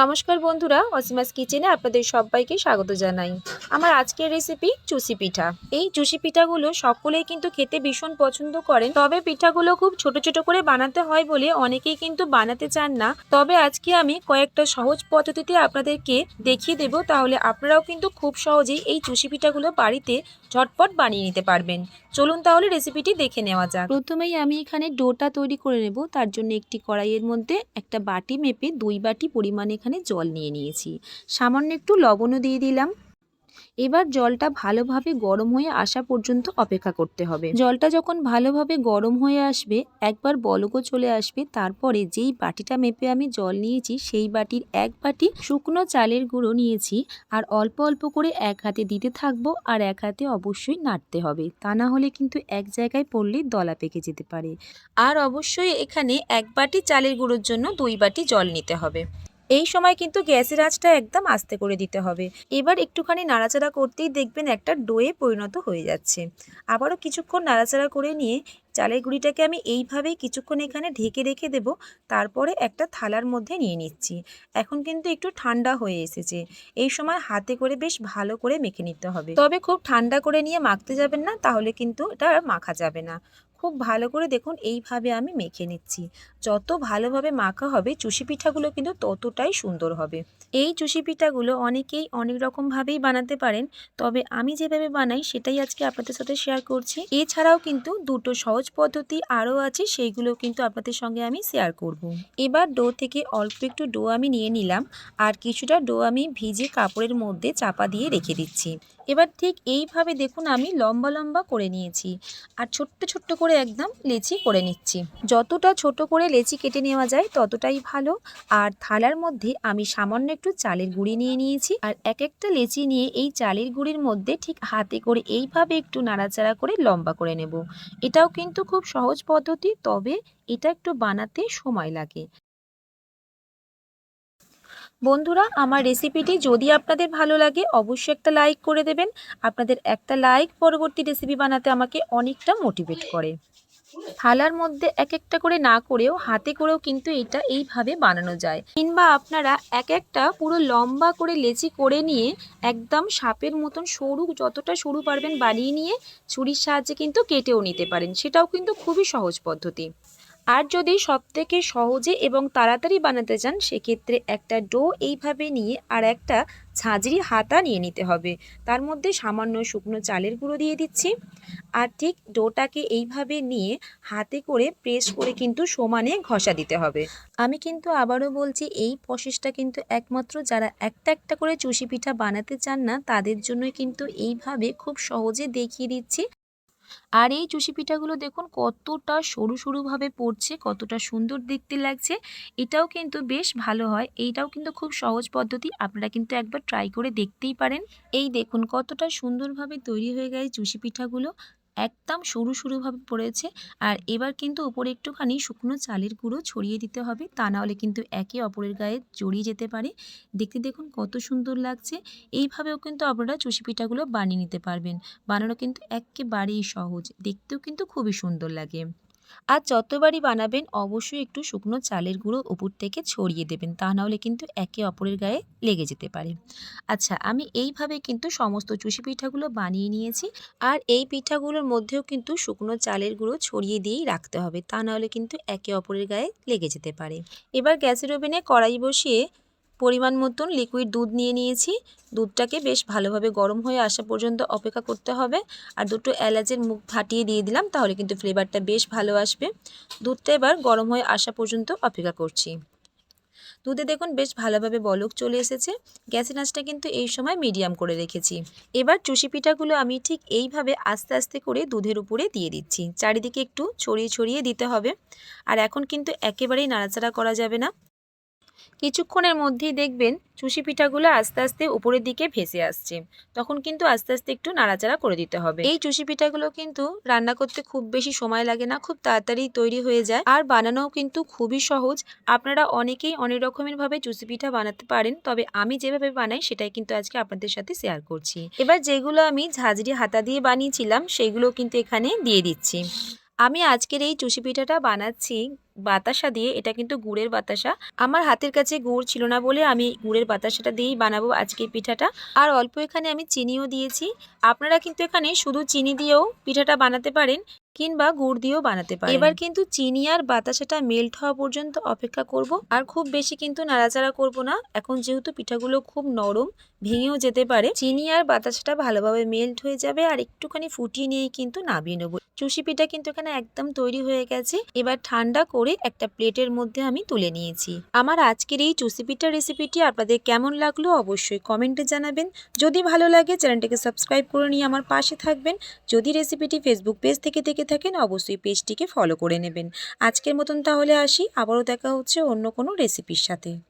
নমস্কার বন্ধুরা, অসীমাস কিচেনে আপনাদের সবাইকে স্বাগত জানাই। আমার আজকের রেসিপি চুষি পিঠা। এই চুষি পিঠাগুলো সকলেই কিন্তু খেতে ভীষণ পছন্দ করেন, তবে পিঠাগুলো খুব ছোট ছোট করে বানাতে হয় বলে অনেকেই কিন্তু বানাতে চান না। তবে আজকে আমি কয়েকটা সহজ পদ্ধতিতে আপনাদেরকে দেখিয়ে দেব, তাহলে আপনারাও কিন্তু খুব সহজেই এই চুষি পিঠাগুলো বাড়িতে ঝটপট বানিয়ে নিতে পারবেন। চলুন তাহলে রেসিপিটি দেখে নেওয়া যাক। প্রথমেই আমি এখানে ডোটা তৈরি করে নেব, তার জন্য একটি কড়াইয়ের মধ্যে একটা বাটি মেপে দুই বাটি পরিমাণ এখানে জল নিয়ে নিয়েছি। সামান্য একটু লবণও দিয়ে দিলাম। এবার জলটা ভালোভাবে গরম হয়ে আসা পর্যন্ত অপেক্ষা করতে হবে। জলটা যখন ভালোভাবে গরম হয়ে আসবে, একবার বলকও চলে আসবে, তারপরে যেই বাটিটা মেপে আমি জল নিয়েছি, সেই বাটির এক বাটি শুকনো চালের গুঁড়ো নিয়েছি আর অল্প অল্প করে এক হাতে দিতে থাকব আর এক হাতে অবশ্যই নাড়তে হবে। তা না হলে কিন্তু এক জায়গায় পড়লে দলা পেকে যেতে পারে। আর অবশ্যই এখানে এক বাটি চালের গুঁড়োর জন্য দুই বাটি জল নিতে হবে। এই সময় কিন্তু গ্যাসের আঁচটা একদম আস্তে করে দিতে হবে। এবার একটুখানি নাড়াচাড়া করতেই দেখবেন একটা ডোয়ে পরিণত হয়ে যাচ্ছে। আবারও কিছুক্ষণ নাড়াচাড়া করে নিয়ে চালের গুঁড়িটাকে আমি এইভাবেই কিছুক্ষণ এখানে ঢেকে রেখে দেব, তারপরে একটা থালার মধ্যে নিয়ে নিচ্ছি। এখন কিন্তু একটু ঠান্ডা হয়ে এসেছে। এই সময় হাতে করে বেশ ভালো করে মেখে নিতে হবে। তবে খুব ঠান্ডা করে নিয়ে মাখতে যাবেন না, তাহলে কিন্তু এটা মাখা যাবে না। খুব ভালো করে দেখুন, এইভাবে আমি মেখে নিচ্ছি। যত ভালোভাবে মাখা হবে, চুষি পিঠাগুলো কিন্তু ততটাই সুন্দর হবে। এই চুষি পিঠাগুলো অনেকেই অনেক রকমভাবেই বানাতে পারেন, তবে আমি যেভাবে বানাই সেটাই আজকে আপনাদের সাথে শেয়ার করছি। এছাড়াও কিন্তু দুটো সহজ পদ্ধতি আরও আছে, সেইগুলো কিন্তু আপনাদের সঙ্গে আমি শেয়ার করব। এবার ডো থেকে অল্প একটু ডো আমি নিয়ে নিলাম, আর কিছুটা ডো আমি ভিজে কাপড়ের মধ্যে চাপা দিয়ে রেখে দিচ্ছি। এবার ঠিক এইভাবে দেখুন, আমি লম্বা লম্বা করে নিয়েছি। আর ছোট্ট ছোট্ট করে একদম লেচি করে নিচ্ছি। যতটা ছোট করে লেচি কেটে নেওয়া যায় ততটাই ভালো। আর থালার মধ্যে আমি সামান্য একটু চালের গুঁড়ি নিয়ে নিয়েছি। আর এক একটা লেচি নিয়ে এই চালের গুঁড়ির মধ্যে ঠিক হাতে করে এইভাবে একটু নাড়াচাড়া করে লম্বা করে নেব। এটাও কিন্তু খুব সহজ পদ্ধতি, তবে এটা একটু বানাতে সময় লাগে। বন্ধুরা, আমার রেসিপিটি যদি আপনাদের ভালো লাগে, অবশ্যই একটা লাইক করে দেবেন। আপনাদের একটা লাইক পরবর্তী রেসিপি বানাতে আমাকে অনেকটা মোটিভেট করে। থালার মধ্যে এক একটা করে না করেও, হাতে করেও কিন্তু এটা এইভাবে বানানো যায়। কিংবা আপনারা এক একটা পুরো লম্বা করে লেচি করে নিয়ে, একদম সাপের মতন সরু, যতটা সরু পারবেন বানিয়ে নিয়ে, ছুরির সাহায্যে কিন্তু কেটেও নিতে পারেন। সেটাও কিন্তু খুবই সহজ পদ্ধতি। আর যদি সবথেকে সহজে এবং তাড়াতাড়ি বানাতে চান, সেক্ষেত্রে একটা ডো এইভাবে নিয়ে আর একটা ঝাঁঝরি হাতা নিয়ে নিতে হবে। তার মধ্যে সামান্য শুকনো চালের গুঁড়ো দিয়ে দিচ্ছি। আর ঠিক ডোটাকে এইভাবে নিয়ে হাতে করে প্রেস করে কিন্তু সমানে ঘষা দিতে হবে। আমি কিন্তু আবারও বলছি, এই প্রসেসটা কিন্তু একমাত্র যারা একটা একটা করে চুষি পিঠা বানাতে চান না, তাদের জন্যই কিন্তু এইভাবে খুব সহজে দেখিয়ে দিচ্ছি। আর এই চুষি পিঠাগুলো দেখুন কতটা সরু সরুভাবে পড়ছে, কতটা সুন্দর দেখতে লাগছে। এটাও কিন্তু বেশ ভালো হয়। এইটাও কিন্তু খুব সহজ পদ্ধতি, আপনারা কিন্তু একবার ট্রাই করে দেখতেই পারেন। এই দেখুন কতটা সুন্দরভাবে তৈরি হয়ে গেছে চুষি পিঠাগুলো। একদম সরু সরুভাবে পড়েছে। আর এবার কিন্তু উপরে একটুখানি শুকনো চালের গুঁড়ো ছড়িয়ে দিতে হবে। তা নাহলে কিন্তু একে অপরের গায়ে জড়িয়ে যেতে পারে। দেখতে দেখুন কত সুন্দর লাগছে। এইভাবেও কিন্তু আপনারা চুষি পিঠাগুলো বানিয়ে নিতে পারবেন। বানানো কিন্তু একেবারেই সহজ। দেখতেও কিন্তু খুবই সুন্দর লাগে। আর যতবারই বানাবেন, অবশ্যই একটু শুকনো চালের গুঁড়ো উপর থেকে ছড়িয়ে দেবেন। তা নাহলে কিন্তু একে অপরের গায়ে লেগে যেতে পারে। আচ্ছা আমি এইভাবে কিন্তু সমস্ত চুষি পিঠাগুলো বানিয়ে নিয়েছি। আর এই পিঠাগুলোর মধ্যেও কিন্তু শুকনো চালের গুঁড়ো ছড়িয়ে দিয়েই রাখতে হবে। তা নাহলে কিন্তু একে অপরের গায়ে লেগে যেতে পারে। এবার গ্যাসের ওভেনে কড়াই বসিয়ে পরিমাণ মতন লিকুইড দুধ নিয়ে নিয়েছি। দুধটাকে বেশ ভালোভাবে গরম হয়ে আসা পর্যন্ত অপেক্ষা করতে হবে। আর দুটো এলাচের মুখ ফাটিয়ে দিয়ে দিলাম, তাহলে কিন্তু ফ্লেভারটা বেশ ভালো আসবে। দুধটা এবার গরম হয়ে আসা পর্যন্ত অপেক্ষা করছি। দুধে দেখুন বেশ ভালোভাবে বলক চলে এসেছে। গ্যাসের আঁচটা কিন্তু এই সময় মিডিয়াম করে রেখেছি। এবার চুষি পিঠাগুলো আমি ঠিক এইভাবে আস্তে আস্তে করে দুধের উপরে দিয়ে দিচ্ছি। চারিদিকে একটু ছড়িয়ে ছড়িয়ে দিতে হবে। আর এখন কিন্তু একেবারেই নাড়াচাড়া করা যাবে না। কিছুক্ষণের মধ্যেই দেখবেন চুষি পিঠাগুলো আস্তে আস্তে উপরের দিকে ভেসে আসছে। তখন কিন্তু আস্তে আস্তে একটু নাড়াচাড়া করে দিতে হবে। এই চুষি পিঠাগুলো কিন্তু রান্না করতে খুব বেশি সময় লাগে না, খুব তাড়াতাড়ি তৈরি হয়ে যায়। আর বানানোও কিন্তু খুবই সহজ। আপনারা অনেকেই অনেক রকমের ভাবে চুষি পিঠা বানাতে পারেন, তবে আমি যেভাবে বানাই সেটাই কিন্তু আজকে আপনাদের সাথে শেয়ার করছি। এবার যেগুলো আমি ঝাঁঝরি হাতা দিয়ে বানিয়েছিলাম, সেগুলো কিন্তু এখানে দিয়ে দিচ্ছি। আমি আজকের এই চুষি পিঠাটা বানাচ্ছি বাতাসা দিয়ে, এটা কিন্তু গুড়ের বাতাসা। আমার হাতের কাছে গুড় ছিল না বলে আমি গুড়ের বাতাসাটা দিয়েই বানাবো আজকে পিঠাটা। আর অল্প এখানে আমি চিনিও দিয়েছি। আপনারা কিন্তু এখানে শুধু চিনি দিয়েও পিঠাটা বানাতে পারেন। কিংবা গুড় দিয়েও বানাতে পারেন। এবার কিন্তু চিনি আর বাতাসাটা মেল্ট হওয়া পর্যন্ত অপেক্ষা করব। আর খুব বেশি কিন্তু নাড়াচাড়া করব না। এখন যেহেতু পিঠাগুলো খুব নরম, ভেঙেও যেতে পারে, চিনি আর বাতাসাটা ভালোভাবে মেল্ট হয়ে যাবে আর একটুখানি ফুটিয়ে নিয়েই কিন্তু নামিয়ে নেব। চুষি পিঠা কিন্তু এখানে একদম তৈরি হয়ে গেছে। এবার ঠান্ডা করে একটা প্লেটের মধ্যে আমি তুলে নিয়েছি। আমার আজকের এই চুষি পিঠা রেসিপিটি আপনাদের কেমন লাগল অবশ্যই কমেন্টে জানাবেন। যদি ভালো লাগে, চ্যানেলটিকে সাবস্ক্রাইব করে নিয়ে আমার পাশে থাকবেন। যদি রেসিপিটি ফেসবুক পেজ থেকে থেকে দেখে থাকেন, অবশ্যই পেজটিকে ফলো করে নেবেন। আজকের মতন তাহলে আসি, আবারও দেখা হচ্ছে অন্য কোনো রেসিপির সাথে।